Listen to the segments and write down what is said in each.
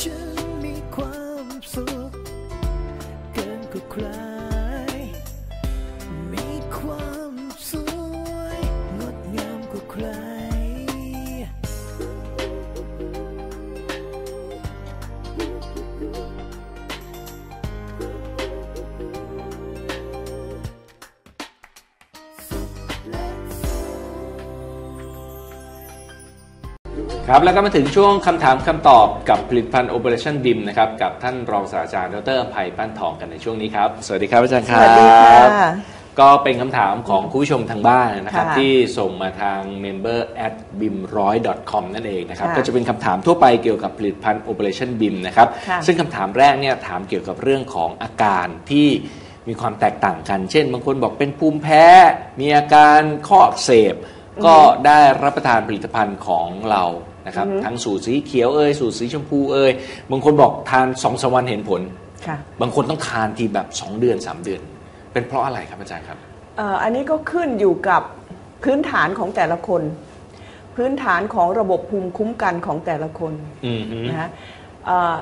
ฉันมีความสุขเกินกว่าใคร ครับแล้วก็มาถึงช่วงคำถามคำตอบกับผลิตภัณฑ์ Operation BIM นะครับกับท่านรองศาสตราจารย์ดรอภัยปั้นทองกันในช่วงนี้ครับ สวัสดีครับอาจารย์คสรับวัสดีค่ะ ก็เป็นคำถามของคุณผู้ชมทางบ้านนะครับ ค่ะที่ส่งมาทาง member at bim 1 0 com นั่นเองนะครับ ค่ะก็จะเป็นคำถามทั่วไปเกี่ยวกับผลิตภัณฑ์ Operation BIM นะครับ ค่ะ ซึ่งคำถามแรกเนี่ยถามเกี่ยวกับเรื่องของอาการที่มีความแตกต่างกัน เช่น บางคนบอกเป็นภูมิแพ้ มีอาการข้ออักเสบ ก็ได้รับประทานผลิตภัณฑ์ของเรา นะครับทั้งสูตรสีเขียวเอ่ยสูตรสีชมพูเอ่ยบางคนบอกทานสองสามวันเห็นผลค่ะบางคนต้องทานทีแบบ 2 เดือน 3 เดือน เป็นเพราะอะไรครับอาจารย์ครับเอ่ออันนี้ก็ขึ้นอยู่กับพื้นฐานของแต่ละคน พื้นฐานของระบบภูมิคุ้มกันของแต่ละคนอืมฮึนะฮะเอ่อ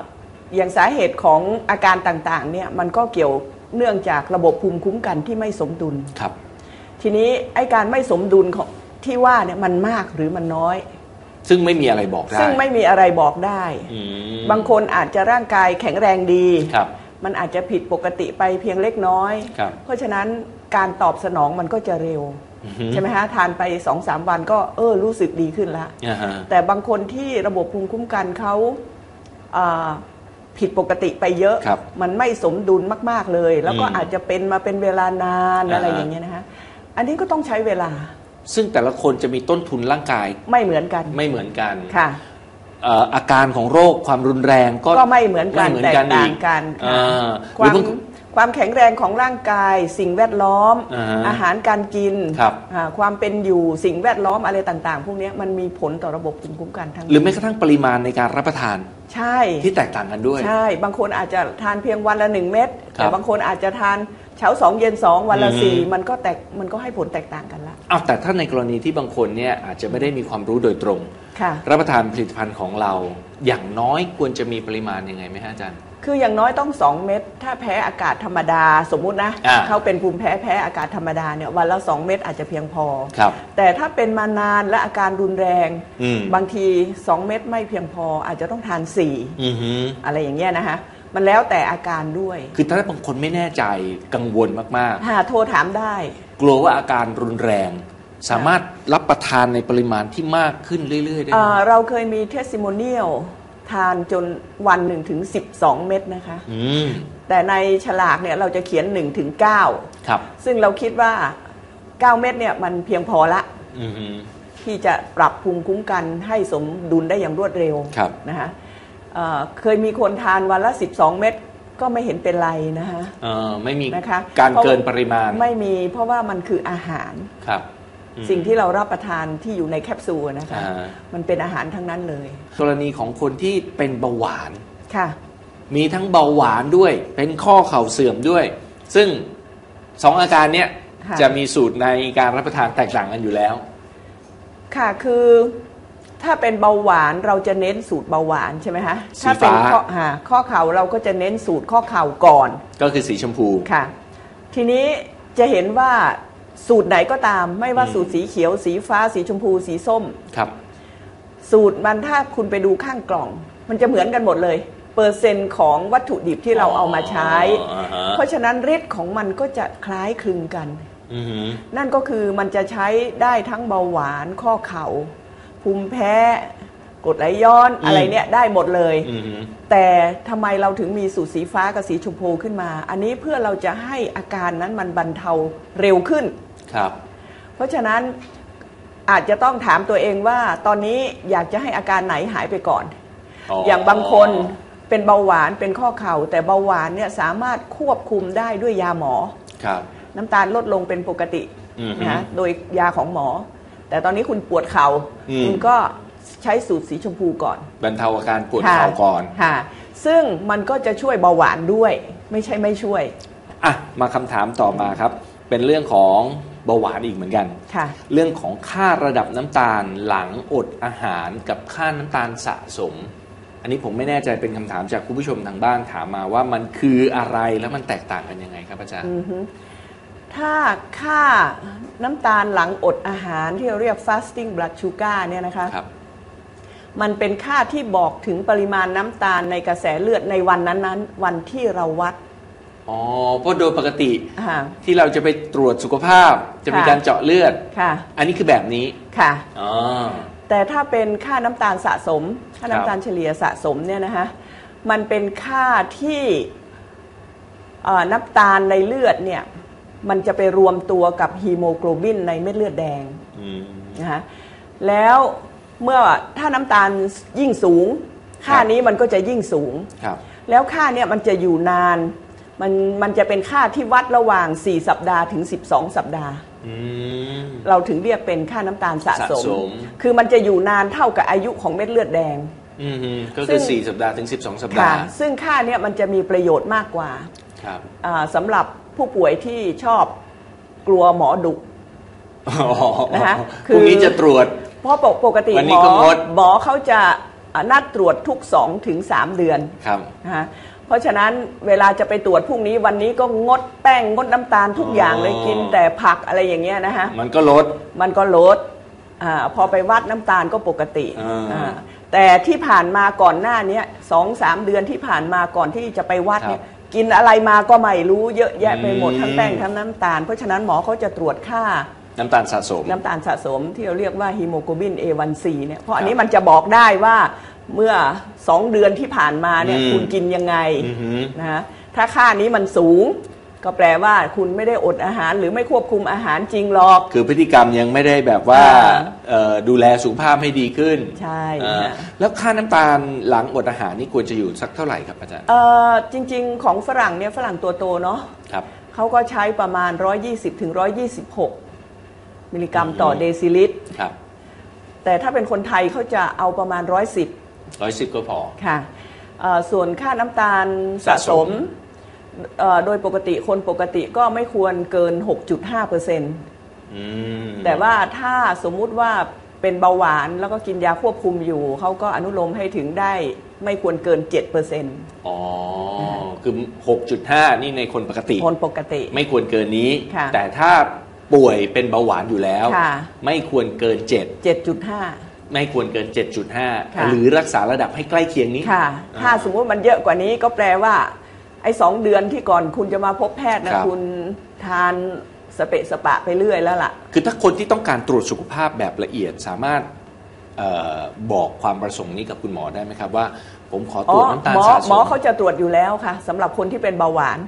อย่างสาเหตุของอาการต่างๆเนี่ยมันก็เกี่ยวเนื่องจากระบบภูมิคุ้มกันที่ไม่สมดุลครับ ทีนี้ไอ้การไม่สมดุลของที่ว่าเนี่ยมันมากหรือมันน้อย ซึ่งไม่มีอะไรบอกได้ซึ่งไม่มีอะไรบอกได้ อืมบางคนอาจจะร่างกายแข็งแรงดี ครับ มันอาจจะผิดปกติไปเพียงเล็กน้อย ครับ เพราะฉะนั้นการตอบสนองมันก็จะเร็ว อือฮึใช่ไหมฮะทานไปสองสามวันก็เออรู้สึกดีขึ้นละ อ่าฮะแต่บางคนที่ระบบภูมิคุ้มกันเขาอ่าผิดปกติไปเยอะ ครับ มันไม่สมดุลมาก ๆ เลย แล้วก็อืมอาจจะเป็นมาเป็นเวลานานอ่าฮะอะไรอย่างเงี้ยนะฮะ อันนี้ก็ต้องใช้เวลา ซึ่งแต่ละคนจะมีต้นทุนร่างกายไม่เหมือนกันไม่เหมือนกันค่ะเอ่ออาการของโรคความรุนแรงก็ก็ไม่เหมือนกันไม่เหมือนแตกักนต่าอีงกกันค่ะอ่าหควารือมบาง ความแข็งแรงของร่างกาย สิ่งแวดล้อมอ่าฮะอาหารการกินครับ อ่าความเป็นอยู่สิ่งแวดล้อมอะไรต่างๆ พวกเนี้ยมันมีผลต่อระบบภูมิคุ้มกันทั้งหรือแม้กระทั่งปริมาณในการรับประทานใช่ ที่แตกต่างกันด้วย ใช่ บางคนอาจจะทานเพียงวันละหนึ่งเม็ดครับ แต่บางคนอาจจะทานเช้าสองเย็นสองวันละอืมสี่มันก็แตกมันก็ให้ผลแตกต่างกันละอ้าวแต่ถ้าในกรณีที่บางคนเนี่ยอาจจะไม่ได้มีความรู้โดยตรง ค่ะ รับประทานผลิตภัณฑ์ของเรา อย่างน้อยควรจะมีปริมาณยังไงไหมฮะอาจารย์ คืออย่างน้อยต้องสองเม็ดถ้าแพ้อากาศธรรมดาสมมุตินะอ่า เขาเป็นภูมิแพ้แพ้อากาศธรรมดาเนี่ยวันละสองเม็ดอาจจะเพียงพอ ครับ แต่ถ้าเป็นมานานและอาการรุนแรง อืม บางที 2 เม็ดไม่เพียงพออาจจะต้องทานอือฮึ4อะไรอย่างเงี้ยนะคะ มันแล้วแต่อาการด้วย คือถ้าบางคนไม่แน่ใจกังวลมากหาโทรถามได้ ๆ กลัวว่าอาการรุนแรง สามารถรับประทานในปริมาณที่มากขึ้นเรื่อยๆ ได้ไหเอ่มอเราเคยมีเทส i ิโมเนียลทานจนวันหนึ่งถึง 12 เม็ดนะคะ อืมแต่ในฉลากเนี่ยเราจะเขียน1ถึง9ครับซึ่งเราคิดว่า 9 เม็ดเนี่ยมันเพียงพอละ อือฮึที่จะปรับภูมิคุ้มกันให้สมดุลได้อย่างรวดเร็วครับ นะคะ เอ่อเคยมีคนทานวันละ 12 เม็ดก็ไม่เห็นเป็นไรนะคะเอ่อไม่มีนะคะการเพราะเกินปริมาณไม่มีเพราะว่ามันคืออาหารครับอืมสิ่งที่เรารับประทานที่อยู่ในแคปซูลนะคะอ่ามันเป็นอาหารทั้งนั้นเลย กรณีของคนที่เป็นเบาหวานค่ะ มีทั้งเบาหวานด้วย เป็นข้อเข่าเสื่อมด้วย ซึ่งสองอาการเนี้ยค่ะจะมีสูตรในการรับประทานแตกต่างกันอยู่แล้ว ค่ะคือ ถ้าเป็นเบาหวานเราจะเน้นสูตรเบาหวานใช่ไหมคะสีถ้าเป็นฟ้า ข้อหาข้อเข่าเราก็จะเน้นสูตรข้อเข่าก่อนก็คือสีชมพู ค่ะ ทีนี้จะเห็นว่าสูตรไหนก็ตาม ไม่ว่าอืม สูตรสีเขียว สีฟ้า สีชมพู สีส้ม ครับ สูตรมันถ้าคุณไปดูข้างกล่อง มันจะเหมือนกันหมดเลย เปอร์เซ็นต์ของวัตถุดิบที่เราเอามาใช้ อ๋ออ่าฮะ เพราะฉะนั้นฤทธิ์ของมันก็จะคล้ายคลึงกัน อือฮึนั่นก็คือมันจะใช้ได้ทั้งเบาหวานข้อเข่า ภูมิแพ้กรดไหลย้อนอะไรเนี่ยได้หมดเลย อือฮึแต่ทำไมเราถึงมีสูตรสีฟ้ากับสีชมพูขึ้นมา อันนี้เพื่อเราจะให้อาการนั้นมันบรรเทาเร็วขึ้น ครับ เพราะฉะนั้นอาจจะต้องถามตัวเองว่าตอนนี้อยากจะให้อาการไหนหายไปก่อน อย่างบางคนเป็นเบาหวานเป็นข้อเข่า แต่เบาหวานเนี่ยสามารถควบคุมได้ด้วยยาหมอ ครับ น้ำตาลลดลงเป็นปกติอือฮึนะฮะโดยยาของหมอ แต่ตอนนี้คุณปวดเขา่าอืม คุณก็ใช้สูตรสีชมพูก่อน บรรเทาอาการปวดเข่าก่อน ค่ะ ซึ่งมันก็จะช่วยเบาหวานด้วย ไม่ใช่ไม่ช่วย อะ มาคำถามต่อมาครับ เป็นเรื่องของเบาหวานอีกเหมือนกัน ค่ะ เรื่องของค่าระดับน้ำตาลหลังอดอาหารกับค่าน้ำตาลสะสม อันนี้ผมไม่แน่ใจเป็นคำถามจากคุณผู้ชมทางบ้านถามมาว่ามันคืออะไรแล้วมันแตกต่างกันยังไงครับอาจารย์ อือฮึ ถ้าค่าน้ำตาลหลังอดอาหารที่เราเรียก fasting blood sugar เนี่ยนะคะครับ มันเป็นค่าที่บอกถึงปริมาณน้ำตาลในกระแสเลือดในวันนั้นๆ วันที่เราวัด อ๋อเพราะโดยปกติอ่าที่เราจะไปตรวจสุขภาพ จะมีค่ะ การเจาะเลือด ค่ะอันนี้คือแบบนี้ค่ะ อ๋อ แต่ถ้าเป็นค่าน้ำตาลสะสม ค่าครับน้ำตาลเฉลี่ยสะสมเนี่ยนะคะมันเป็นค่าที่เอ่อน้ำตาลในเลือดเนี่ย มันจะไปรวมตัวกับฮีโมโกลบินในเม็ดเลือดแดงอืมนะคะแล้วเมื่อถ้าน้ำตาลยิ่งสูง ค่าครับนี้มันก็จะยิ่งสูงครับแล้วค่าเนี่ยมันจะอยู่นาน มันมันจะเป็นค่าที่วัดระหว่าง 4 สัปดาห์ถึง 12 สัปดาห์อืมเราถึงเรียกเป็นค่าน้ำตาลสะสมสะสม คือมันจะอยู่นานเท่ากับอายุของเม็ดเลือดแดงอืมฮึก็ซึ่คือง4สัปดาห์ถึง 12 สัปดาค่ะห์ ซึ่งค่าเนี่ยมันจะมีประโยชน์มากกว่าครับอ่าสำหรับ ผู้ป่วยที่ชอบกลัวหมอดุนะคะพรุ่งนี้จะตรวจ เพราะปกปกติวันหนี้มอก็งดหมอเขาจะอ่านัดตรวจทุก2ถึง3เดือนครับนะคะเพราะฉะนั้นเวลาจะไปตรวจพรุ่งนี้วันนี้ก็งดแป้งงดน้ำตาลทุกอย่างเลยกินแต่ผักอะไรอย่างเงี้ยนะคะมันก็ลดมันก็ลดอาพอไปวัดน้ำตาลก็ปกติอ่าอ่าแต่ที่ผ่านมาก่อนหน้าเนี้ยสองสามเดือนที่ผ่านมาก่อนที่จะไปวัดเนี่ย กินอะไรมาก็ไม่รู้เยอะแยะไปหมดอืมทั้งแป้งทั้งน้ำตาล เพราะฉะนั้นหมอเขาจะตรวจค่าน้ำตาลสะสม น้ำตาลสะสมที่เราเรียกว่าฮีโมโกลบิน A1C เนี่ยเพราะอันนี้มันจะบอกได้ว่าเมื่อสองเดือนที่ผ่านมาเนี่ยอืมคุณกินยังไงอือหือ นะฮะถ้าค่านี้มันสูง ก็แปลว่าคุณไม่ได้อดอาหารหรือไม่ควบคุมอาหารจริงหรอก คือพฤติกรรมยังไม่ได้แบบว่าอ่าเอ่อดูแลสุขภาพให้ดีขึ้น ใช่อ่าฮะแล้วค่าน้ำตาลหลังอดอาหารนี่ควรจะอยู่สักเท่าไหร่ครับอาจารย์เอ่อจริง ๆ ของฝรั่งเนี่ยฝรั่งตัวโตเนาะครับเขาก็ใช้ประมาณ 120ถึง126 มิลลิกรัมต่อเดซิลิตรครับ แต่ถ้าเป็นคนไทยเขาจะเอาประมาณ 110ร้อยสิบก็พอค่ะเอ่อส่วนค่าน้ำตาลสะสะสสมมเอ่อ โดยปกติคนปกติก็ไม่ควรเกิน 6.5เปอร์เซ็นต์อืมแต่ว่าถ้าสมมุติว่าเป็นเบาหวานแล้วก็กินยาควบคุมอยู่ เขาก็อนุโลมให้ถึงได้ไม่ควรเกิน7เปอร์เซ็นต์อ๋อ คือ 6.5 นี่ในคนปกติ คนปกติ ไม่ควรเกินนี้ค่ะแต่ถ้าป่วยเป็นเบาหวานอยู่แล้วค่ะไม่ควรเกิน7.5 7ไม่ควรเกินค่ะ7.5 หรือรักษาระดับให้ใกล้เคียงนี้ ค่ะ ถ้าอ่สมมุติมันเยอะกว่านี้ก็แปลว่า ไอ้สองเดือนที่ก่อนคุณจะมาพบแพทย์นะครับ คุณทานสเปะสปะไปเรื่อยแล้วล่ะ คือถ้าคนที่ต้องการตรวจสุขภาพแบบละเอียดสามารถเออบอกความประสงค์นี้กับคุณหมอได้ไหมครับว่า ผมขอตรวจน้ำตาลหมอสะสหมอมเขาจะตรวจอยู่แล้วค่ะสำหรับคนที่เป็นเบาหวาน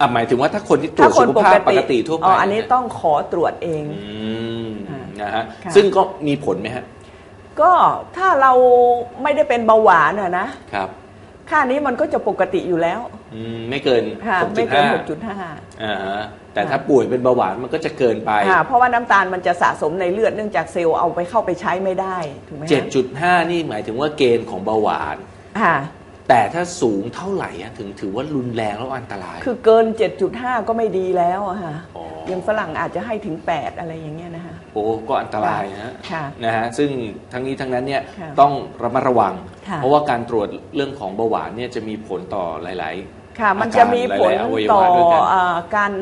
อะหมายถึงว่าถ้าคนที่ตรวถ้าจคสุนขปภาพกปติกติทั่วไปอ๋ออันนี้เยต้องขอตรวจเองอืมอ่านะฮะค่ะซึ่งก็มีผลไหมฮะก็ถ้าเราไม่ได้เป็นเบาหวานอะนะครับ ค่านี้มันก็จะปกติอยู่แล้ว อืมไม่เกินค่ะไม่เกิน6.5 6.5อ่าฮะแต่ถ้าป่วยเป็นเบาหวานมันก็จะเกินไปอ่าเพราะว่าน้ำตาลมันจะสะสมในเลือดเนื่องจากเซลล์เอาไปเข้าไปใช้ไม่ได้ถูกไหมฮะ7.5 นี่หมายถึงว่าเกณฑ์ของเบาหวาน ค่ะ แต่ถ้าสูงเท่าไหร่อะถึงถือว่ารุนแรงแล้วอันตราย คือเกิน 7.5 ก็ไม่ดีแล้วอะค่ะอ๋อยังฝรั่งอาจจะให้ถึง 8 อะไรอย่างเงี้ยนะคะ โอ้ก็อันตรายนะค่ะนะฮะซึ่งทั้งนี้ทั้งนั้นเนี่ยค่ะต้องระมัดระวัง ค่ะเพราะว่าการตรวจเรื่องของเบาหวานเนี่ยจะมีผลต่อหลาย ค่ะ มันอาการจะมีผลหลายๆอวัยวะต่อด้วยกันเอ่อการ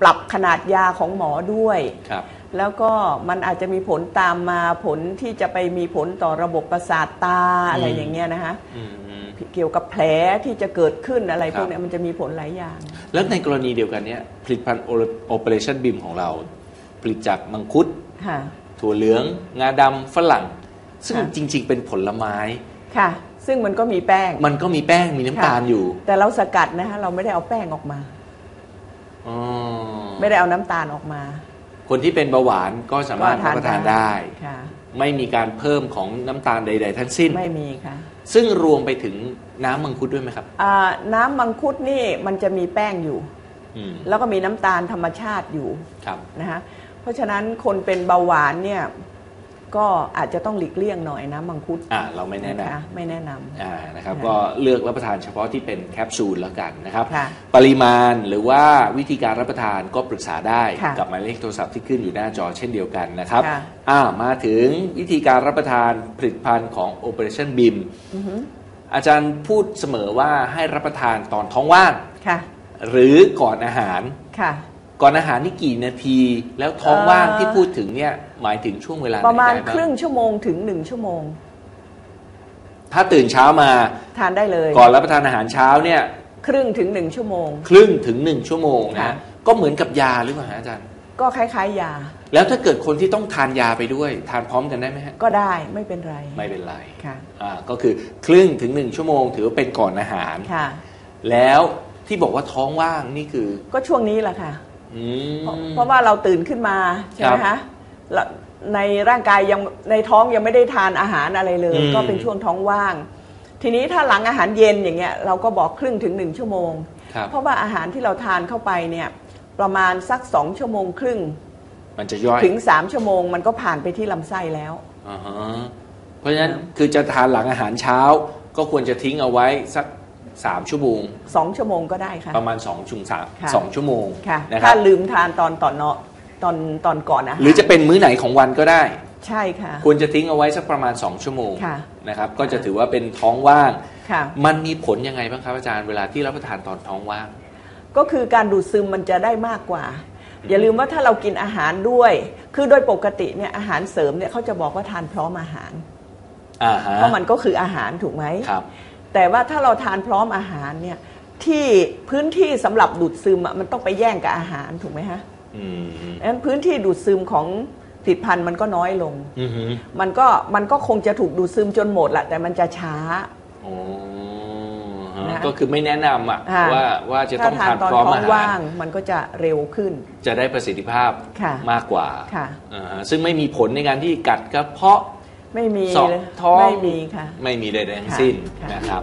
ปรับขนาดยาของหมอด้วยๆครับแล้วก็มันอาจจะมีผลตามมาผลที่จะไปมีผลต่อระบบประสาทตาอะไรอืมอย่างเงี้ยนะคะอืม เกี่ยวกับแผลที่จะเกิดขึ้นอะไรครับ พวกเนี้ยมันจะมีผลหลายอย่าง แล้วในกรณีเดียวกันเนี่ยผลิตภัณฑ์โอเปอเรชั่นบิมของเรา ผลิตจากมังคุด ค่ะ ถั่วเหลือง งาดำฝรั่ง ซึ่งค่ะ จริง ๆ เป็นผลไม้ ค่ะ ซึ่งมันก็มีแป้งมันก็มีแป้งมีน้ำตาลอยู่ แต่เราสกัดนะคะเราไม่ได้เอาแป้งออกมา อ๋อ ไม่ได้เอาน้ำตาลออกมา คนที่เป็นเบาหวานก็สามารถรับประทานได้ ค่ะ ไม่มีการเพิ่มของน้ำตาลใด ๆ ทั้งสิ้น ไม่มีค่ะซึ่งรวมไปถึงน้ำมังคุดด้วยไหมครับ อ่าน้ำมังคุดนี่มันจะมีแป้งอยู่ อืมแล้วก็มีน้ำตาลธรรมชาติอยู่ครับ นะคะเพราะฉะนั้นคนเป็นเบาหวานเนี่ย ก็อาจจะต้องหลีกเลี่ยงหน่อยน้ำมังคุดอ่าเราไม่แนะนคไม่แนะนำำอ่านะครับค่ะก็เลือกรับประทานเฉพาะที่เป็นแคปซูลแล้วกันนะครับ ค่ะ ปริมาณหรือว่าวิธีการรับประทานก็ปรึกษาได้ค่ะกับหมายเลขโทรศัพท์ที่ขึ้นอยู่หน้าจอเช่นเดียวกันนะครับค่ะ อ่ามาถึงวิธีการรับประทานผลิตภัณฑ์ของ Operation BIM อือหืออาจารย์พูดเสมอว่าให้รับประทานตอนท้องว่าง ค่ะ หรือก่อนอาหาร ค่ะ ก่อนอาหารนี่กี่นาที แล้วท้องว่างเอ่อที่พูดถึงเนี่ยหมายถึงช่วงเวลาไหนประมาณได้บ้ครึ่งชั่วโมงถึงหนึ่งชั่วโมง ถ้าตื่นเช้ามา ทานได้เลยก่อนรับประทานอาหารเช้าเนี่ย ครึ่งถึงหนึ่งชั่วโมง ครึ่งถึงหนึ่งชั่วโมงค่ะ นะก็เหมือนกับยาหรือเปล่าฮะอาจารย์ ก็คล้ายๆยาแล้วถ้าเกิดคนที่ต้องทานยาไปด้วย ทานพร้อมกันได้ไหมฮะก็ได้ไม่เป็นไรไม่เป็นไรค่ะอ่าก็คือครึ่งถึงหนึ่งชั่วโมง ถือว่าเป็นก่อนอาหาร ค่ะ แล้วที่บอกว่าท้องว่างนี่คือ ก็ช่วงนี้แหละค่ะ อืเพราะมเพราะว่าเราตื่นขึ้นมาใช่ไหมครัคะบแล้วในร่างกายยังในท้องยังไม่ได้ทานอาหารอะไรเลย อืม ก็เป็นช่วงท้องว่าง ทีนี้ถ้าหลังอาหารเย็นอย่างเงี้ยเราก็บอกครึ่งถึงหนึ่งชั่วโมง ครับ เพราะว่าอาหารที่เราทานเข้าไปเนี่ยประมาณสักสองชั่วโมงครึ่ง มันจะย่อยถึงสามชั่วโมงมันก็ผ่านไปที่ลำไส้แล้ว อ่าฮะเพราะฉะนั้นคือจะทานหลังอาหารเช้า ก็ควรจะทิ้งเอาไว้สัก สามชั่วโมงสองชั่วโมงก็ได้ค่ะ ประมาณ2องชั่วสามค่ะ สองชั่วโมงค่ะ นะคถ้ารับลืมทานตอนตอนเนาะตอนตอนก่อนอาหารหรือจะเป็นมื้อไหนของวันก็ได้ ใช่ค่ะ ควรจะทิ้งเอาไว้สักประมาณ 2 ชั่วโมงค่ะนะครับ ก็จะถือว่าเป็นท้องว่าง ค่ะ มันมีผลยังไงบ้างครับอาจารย์เวลาที่รับประทานตอนท้องว่าง ก็คือการดูดซึมมันจะได้มากกว่า อย่าลืมว่าถ้าเรากินอาหารด้วย คือโดยปกติเนี่ยอาหารเสริมเนี่ยเขาจะบอกว่าทานพร้อมอาหาร อ่าฮะเพราะมันก็คืออาหารถูกไหม ครับ แต่ว่าถ้าเราทานพร้อมอาหารเนี่ยที่พื้นที่สำหรับดูดซึมอะมันต้องไปแย่งกับอาหารถูกไหมฮะอืมดังนั้นพื้นที่ดูดซึมของผลิตภัณฑ์มันก็น้อยลงอือฮึมันก็มันก็คงจะถูกดูดซึมจนหมดแหละแต่มันจะช้าโอ้ฮะนะก็คือไม่แนะนำอะอ่าว่าว่าจะถ้าต้องทานทานตอนพร้อมท้ออางหารว่างมันก็จะเร็วขึ้น จะได้ประสิทธิภาพค่ะมากกว่าค่ะอ่าฮะซึ่งไม่มีผลในการที่กัดกระเพาะ ไม่มีเสาะเลยท้อง ไม่มีค่ะ ไม่มีใดๆทั้งสิ้นค่ะ นะครับ